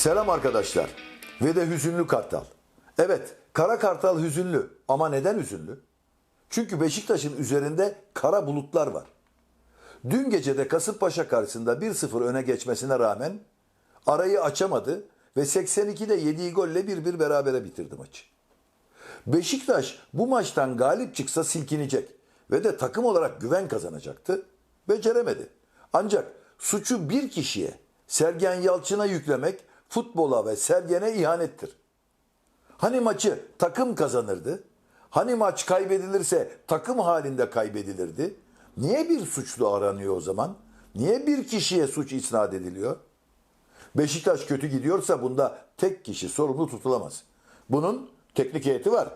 Selam arkadaşlar ve de hüzünlü kartal. Evet kara kartal hüzünlü ama neden hüzünlü? Çünkü Beşiktaş'ın üzerinde kara bulutlar var. Dün gece de Kasımpaşa karşısında 1-0 öne geçmesine rağmen arayı açamadı ve 82'de yediği golle 1-1 berabere bitirdi maçı. Beşiktaş bu maçtan galip çıksa silkinecek ve de takım olarak güven kazanacaktı. Beceremedi. Ancak suçu bir kişiye, Sergen Yalçın'a yüklemek futbola ve Sergen'e ihanettir. Hani maçı takım kazanırdı? Hani maç kaybedilirse takım halinde kaybedilirdi? Niye bir suçlu aranıyor o zaman? Niye bir kişiye suç isnat ediliyor? Beşiktaş kötü gidiyorsa bunda tek kişi sorumlu tutulamaz. Bunun teknik heyeti var.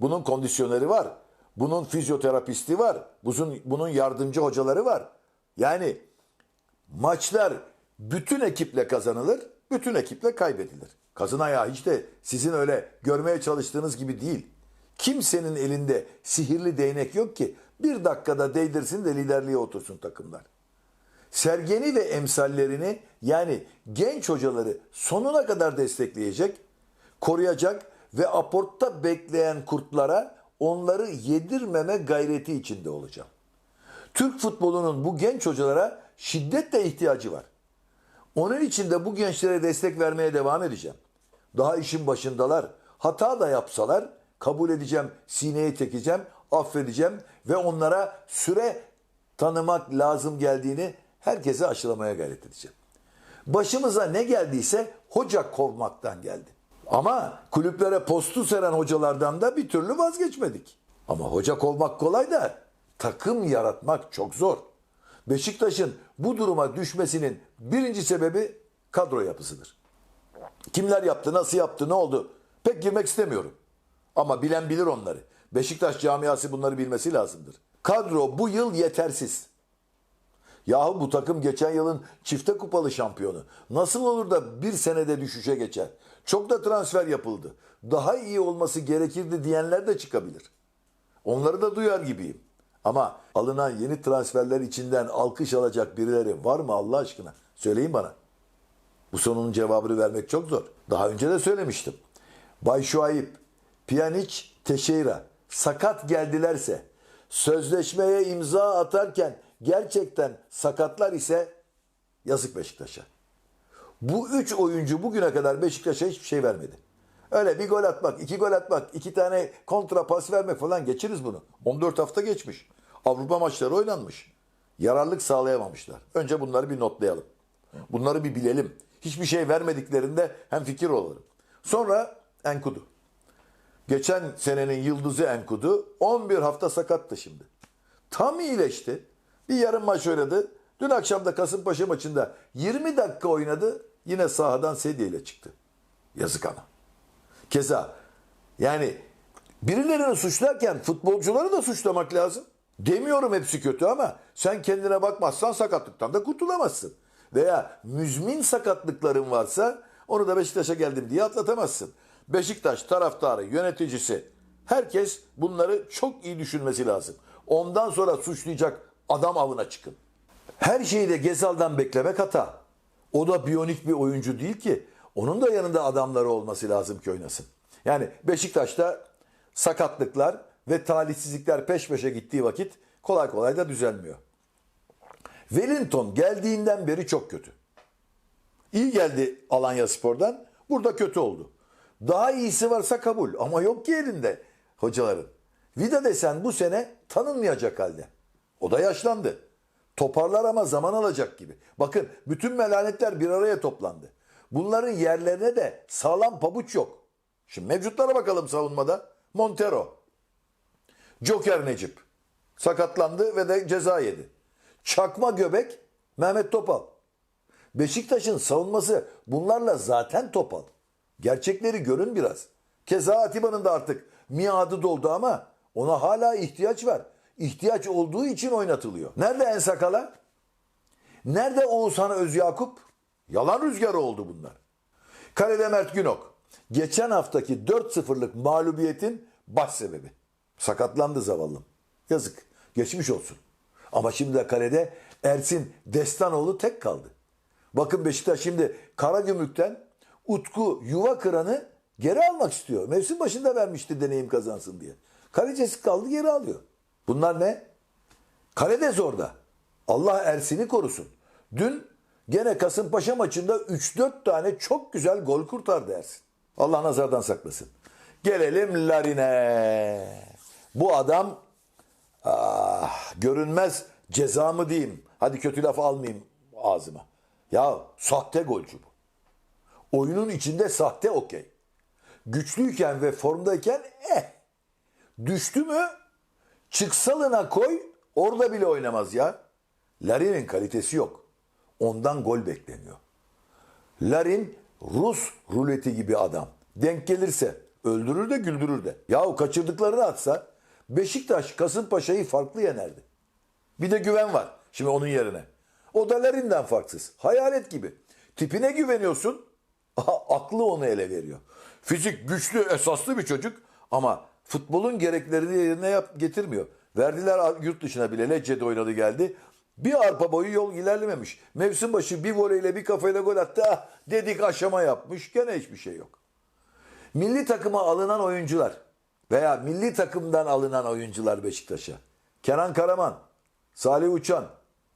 Bunun kondisyoneri var. Bunun fizyoterapisti var. Bunun, bunun yardımcı hocaları var. Yani maçlar bütün ekiple kazanılır, bütün ekiple kaybedilir. Kazın ayağı hiç de sizin öyle görmeye çalıştığınız gibi değil. Kimsenin elinde sihirli değnek yok ki bir dakikada değdirsin de liderliğe otursun takımlar. Sergeni ve emsallerini yani genç hocaları sonuna kadar destekleyecek, koruyacak ve aportta bekleyen kurtlara onları yedirmeme gayreti içinde olacağım. Türk futbolunun bu genç hocalara şiddetle ihtiyacı var. Onun için de bu gençlere destek vermeye devam edeceğim. Daha işin başındalar. Hata da yapsalar kabul edeceğim, sineye çekeceğim, affedeceğim ve onlara süre tanımak lazım geldiğini herkese aşılamaya gayret edeceğim. Başımıza ne geldiyse hoca kovmaktan geldi. Ama kulüplere postu seren hocalardan da bir türlü vazgeçmedik. Ama hoca kovmak kolay da takım yaratmak çok zor. Beşiktaş'ın bu duruma düşmesinin birinci sebebi kadro yapısıdır. Kimler yaptı, nasıl yaptı, ne oldu? Pek girmek istemiyorum. Ama bilen bilir onları. Beşiktaş camiası bunları bilmesi lazımdır. Kadro bu yıl yetersiz. Yahu bu takım geçen yılın çifte kupalı şampiyonu. Nasıl olur da bir senede düşüşe geçer? Çok da transfer yapıldı. Daha iyi olması gerekirdi diyenler de çıkabilir. Onları da duyar gibiyim. Ama alınan yeni transferler içinden alkış alacak birileri var mı Allah aşkına? Söyleyin bana. Bu sorunun cevabını vermek çok zor. Daha önce de söylemiştim. Bay Şuayip, Pjanic, Teşeyra sakat geldilerse, sözleşmeye imza atarken gerçekten sakatlar ise yazık Beşiktaş'a. Bu üç oyuncu bugüne kadar Beşiktaş'a hiçbir şey vermedi. Öyle bir gol atmak, iki gol atmak, iki tane kontra pas vermek falan geçiriz bunu. 14 hafta geçmiş. Avrupa maçları oynanmış. Yararlık sağlayamamışlar. Önce bunları bir notlayalım. Bunları bir bilelim. Hiçbir şey vermediklerinde hem fikir olalım. Sonra Enkudu. Geçen senenin yıldızı Enkudu 11 hafta sakattı şimdi. Tam iyileşti. Bir yarım maç oynadı. Dün akşam da Kasımpaşa maçında 20 dakika oynadı. Yine sahadan sedye ile çıktı. Yazık ama. Keza yani birilerini suçlarken futbolcuları da suçlamak lazım. Demiyorum hepsi kötü ama sen kendine bakmazsan sakatlıktan da kurtulamazsın. Veya müzmin sakatlıkların varsa onu da Beşiktaş'a geldim diye atlatamazsın. Beşiktaş taraftarı, yöneticisi herkes bunları çok iyi düşünmesi lazım. Ondan sonra suçlayacak adam avına çıkın. Her şeyi de Gezal'dan beklemek hata. O da biyonik bir oyuncu değil ki. Onun da yanında adamları olması lazım ki oynasın. Yani Beşiktaş'ta sakatlıklar ve talihsizlikler peş peşe gittiği vakit kolay kolay da düzelmiyor. Wellington geldiğinden beri çok kötü. İyi geldi Alanya Spor'dan. Burada kötü oldu. Daha iyisi varsa kabul ama yok ki elinde hocaların. Vida desen bu sene tanınmayacak halde. O da yaşlandı. Toparlar ama zaman alacak gibi. Bakın bütün melanetler bir araya toplandı. Bunların yerlerine de sağlam pabuç yok. Şimdi mevcutlara bakalım savunmada. Montero. Joker Necip. Sakatlandı ve de ceza yedi. Çakma göbek Mehmet Topal. Beşiktaş'ın savunması bunlarla zaten topal. Gerçekleri görün biraz. Keza Atiba'nın da artık miadı doldu ama ona hala ihtiyaç var. İhtiyaç olduğu için oynatılıyor. Nerede En Sakala? Nerede Oğuzhan Özyakup? Yalan rüzgarı oldu bunlar. Kalede Mert Günok. Geçen haftaki 4-0'lık mağlubiyetin baş sebebi. Sakatlandı zavallım. Yazık. Geçmiş olsun. Ama şimdi de kalede Ersin Destanoğlu tek kaldı. Bakın Beşiktaş şimdi Karagümrük'ten Utku yuva kıranı geri almak istiyor. Mevsim başında vermişti deneyim kazansın diye. Kalecesi kaldı geri alıyor. Bunlar ne? Kalede zorda. Allah Ersin'i korusun. Dün gene Kasımpaşa maçında 3-4 tane çok güzel gol kurtardı Ersin. Allah nazardan saklasın. Gelelim Larin'e. Bu adam ah, görünmez ceza mı diyeyim. Hadi kötü laf almayayım ağzıma. Ya sahte golcü bu. Oyunun içinde sahte okey. Güçlüyken ve formdayken eh. Düştü mü çıksalına koy orada bile oynamaz ya. Larin'in kalitesi yok. Ondan gol bekleniyor. Larin Rus ruleti gibi adam. Denk gelirse öldürür de güldürür de. Yahu kaçırdıklarını atsa Beşiktaş Kasımpaşa'yı farklı yenerdi. Bir de güven var şimdi onun yerine. O da Larin'den farksız. Hayalet gibi. Tipine güveniyorsun. Aha, aklı onu ele veriyor. Fizik güçlü, esaslı bir çocuk ama futbolun gereklerini yerine yap, getirmiyor. Verdiler yurt dışına bile Lecce'de oynadı geldi. Bir arpa boyu yol ilerlememiş. Mevsim başı bir voleyle bir kafayla gol attı. Ah, dedik aşama yapmış. Gene hiçbir şey yok. Milli takıma alınan oyuncular veya milli takımdan alınan oyuncular Beşiktaş'a. Kenan Karaman, Salih Uçan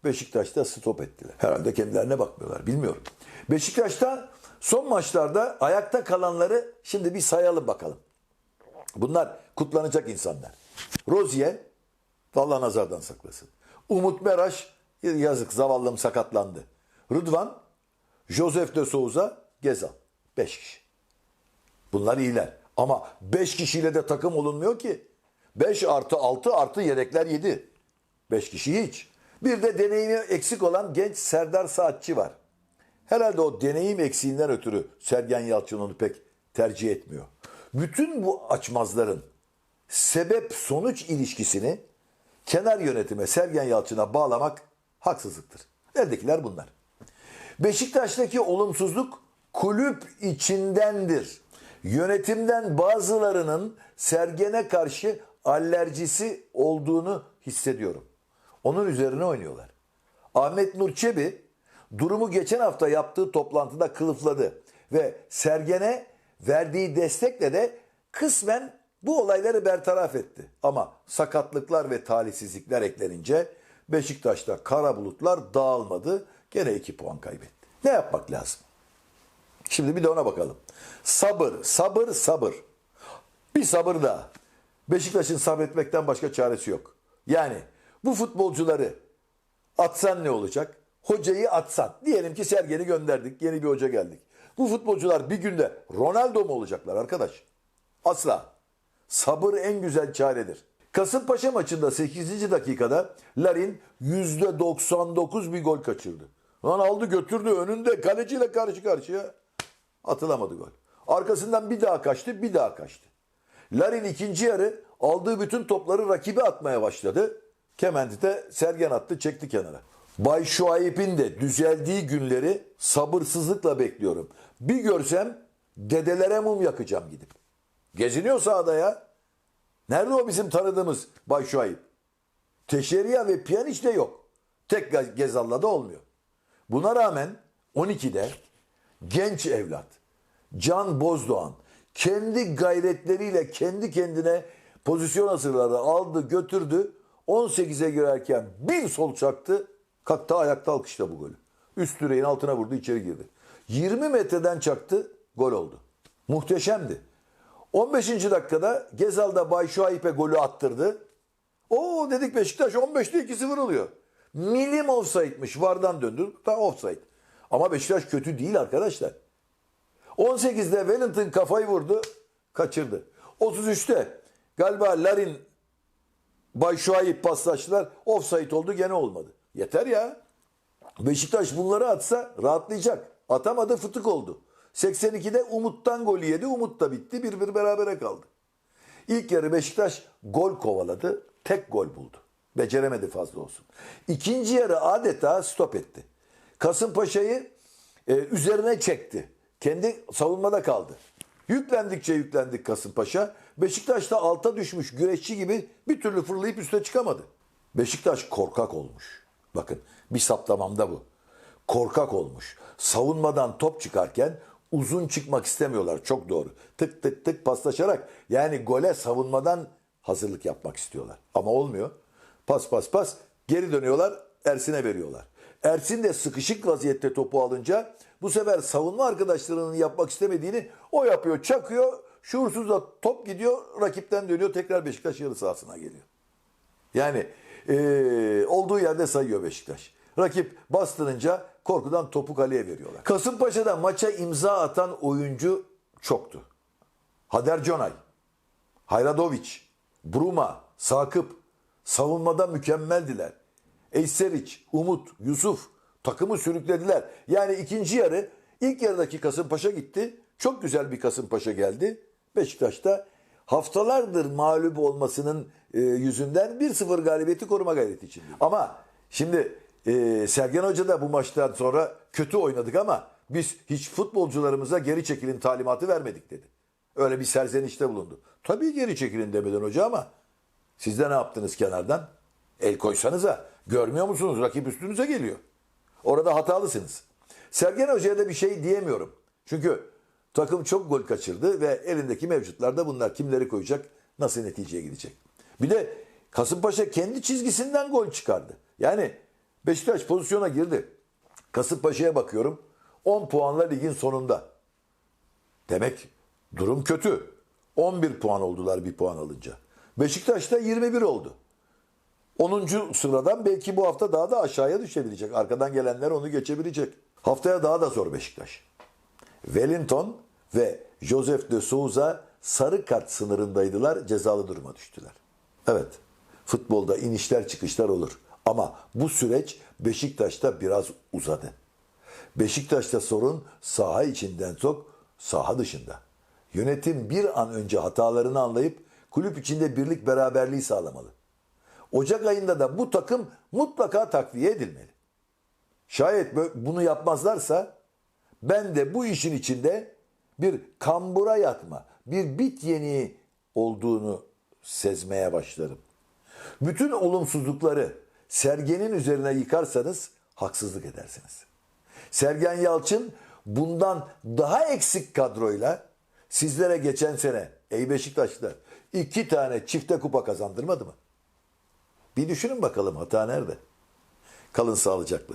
Beşiktaş'ta stop ettiler. Herhalde kendilerine bakmıyorlar bilmiyorum. Beşiktaş'ta son maçlarda ayakta kalanları şimdi bir sayalım bakalım. Bunlar kutlanacak insanlar. Rozier, Allah nazardan saklasın. Umut Meraş, yazık zavallım sakatlandı. Rıdvan, Josef de Souza, Gezal. Beş kişi. Bunlar iyiler. Ama 5 kişiyle de takım olunmuyor ki. 5 artı 6 artı yedekler 7. 5 kişi hiç. Bir de deneyimi eksik olan genç Serdar Saatçi var. Herhalde o deneyim eksiğinden ötürü Sergen Yalçın onu pek tercih etmiyor. Bütün bu açmazların sebep sonuç ilişkisini kenar yönetime Sergen Yalçın'a bağlamak haksızlıktır. Eldekiler bunlar. Beşiktaş'taki olumsuzluk kulüp içindendir. Yönetimden bazılarının Sergen'e karşı alerjisi olduğunu hissediyorum. Onun üzerine oynuyorlar. Ahmet Nur Çebi durumu geçen hafta yaptığı toplantıda kılıfladı ve Sergen'e verdiği destekle de kısmen bu olayları bertaraf etti. Ama sakatlıklar ve talihsizlikler eklenince Beşiktaş'ta kara bulutlar dağılmadı. Gene 2 puan kaybetti. Ne yapmak lazım? Şimdi bir de ona bakalım. Sabır, sabır, sabır. Bir sabır daha. Beşiktaş'ın sabretmekten başka çaresi yok. Yani bu futbolcuları atsan ne olacak? Hocayı atsan. Diyelim ki Sergen'i gönderdik. Yeni bir hoca geldik. Bu futbolcular bir günde Ronaldo mu olacaklar arkadaş? Asla. Sabır en güzel çaredir. Kasımpaşa maçında 8. dakikada Larin %99 bir gol kaçırdı. Lan aldı götürdü önünde kaleciyle karşı karşıya atılamadı gol. Arkasından bir daha kaçtı bir daha kaçtı. Larin ikinci yarı aldığı bütün topları rakibe atmaya başladı. Kemendi'de Sergen attı çekti kenara. Bay Şuayb'in de düzeldiği günleri sabırsızlıkla bekliyorum. Bir görsem dedelere mum yakacağım gidip. Geziniyor sahada ya. Nerede o bizim tanıdığımız Bay Şuayb? Teşeriya ve Piyaniç de yok. Tek Gezal'la da olmuyor. Buna rağmen 12'de genç evlat Can Bozdoğan kendi gayretleriyle kendi kendine pozisyon hazırladı, aldı, götürdü. 18'e girerken bir sol çaktı. Kalktı ayakta alkışla bu golü. Üst direğin altına vurdu içeri girdi. 20 metreden çaktı gol oldu. Muhteşemdi. 15. dakikada Gezal'da Bay Şuayb'e golü attırdı. O dedik Beşiktaş 15'te 2-0 oluyor. Milim offside'miş. Vardan döndü. Ta offside. Ama Beşiktaş kötü değil arkadaşlar. 18'de Wellington kafayı vurdu. Kaçırdı. 33'te galiba Larin Bay Şuayb paslaştılar. Offside oldu gene olmadı. Yeter ya. Beşiktaş bunları atsa rahatlayacak. Atamadı fıtık oldu. 82'de Umut'tan golü yedi. Umut da bitti. Bir bir berabere kaldı. İlk yarı Beşiktaş gol kovaladı. Tek gol buldu. Beceremedi fazla olsun. İkinci yarı adeta stop etti. Kasımpaşa'yı e, üzerine çekti. Kendi savunmada kaldı. Yüklendikçe yüklendik Kasımpaşa. Beşiktaş da alta düşmüş güreşçi gibi bir türlü fırlayıp üste çıkamadı. Beşiktaş korkak olmuş. Bakın bir saptamamda bu. Korkak olmuş. Savunmadan top çıkarken uzun çıkmak istemiyorlar. Çok doğru. Tık tık tık paslaşarak yani gole savunmadan hazırlık yapmak istiyorlar. Ama olmuyor. Pas pas pas geri dönüyorlar Ersin'e veriyorlar. Ersin de sıkışık vaziyette topu alınca bu sefer savunma arkadaşlarının yapmak istemediğini o yapıyor, çakıyor. Şuursuz da top gidiyor, rakipten dönüyor, tekrar Beşiktaş yarı sahasına geliyor. Yani eee, olduğu yerde sayıyor Beşiktaş. Rakip bastırınca korkudan topu kaleye veriyorlar. Kasımpaşa'da maça imza atan oyuncu çoktu. Hader Conay, Hayradoviç, Bruma, Sakıp savunmada mükemmeldiler. Eyseriç, Umut, Yusuf takımı sürüklediler. Yani ikinci yarı ilk yarıdaki Kasımpaşa gitti. Çok güzel bir Kasımpaşa geldi. Beşiktaş'ta haftalardır mağlup olmasının e, yüzünden 1-0 galibiyeti koruma gayreti içinde. Ama şimdi e, Sergen Hoca da bu maçtan sonra kötü oynadık ama biz hiç futbolcularımıza geri çekilin talimatı vermedik dedi. Öyle bir serzenişte bulundu. Tabii geri çekilin demeden hoca ama siz de ne yaptınız kenardan? El koysanıza. Görmüyor musunuz? Rakip üstünüze geliyor. Orada hatalısınız. Sergen Hoca'ya da bir şey diyemiyorum. Çünkü takım çok gol kaçırdı ve elindeki mevcutlar da bunlar. Kimleri koyacak? Nasıl neticeye gidecek? Bir de Kasımpaşa kendi çizgisinden gol çıkardı. Yani Beşiktaş pozisyona girdi. Kasımpaşa'ya bakıyorum. 10 puanla ligin sonunda. Demek durum kötü. 11 puan oldular bir puan alınca. Beşiktaş'ta 21 oldu. 10. sıradan belki bu hafta daha da aşağıya düşebilecek. Arkadan gelenler onu geçebilecek. Haftaya daha da zor Beşiktaş. Wellington ve Joseph de Souza sarı kart sınırındaydılar. Cezalı duruma düştüler. Evet. Futbolda inişler çıkışlar olur. Ama bu süreç Beşiktaş'ta biraz uzadı. Beşiktaş'ta sorun saha içinden çok, saha dışında. Yönetim bir an önce hatalarını anlayıp kulüp içinde birlik beraberliği sağlamalı. Ocak ayında da bu takım mutlaka takviye edilmeli. Şayet bunu yapmazlarsa ben de bu işin içinde bir kambura yatma, bir bit yeniği olduğunu sezmeye başlarım. Bütün olumsuzlukları Sergen'in üzerine yıkarsanız haksızlık edersiniz. Sergen Yalçın bundan daha eksik kadroyla sizlere geçen sene ey Beşiktaşlılar iki tane çifte kupa kazandırmadı mı? Bir düşünün bakalım hata nerede? Kalın sağlıcakla.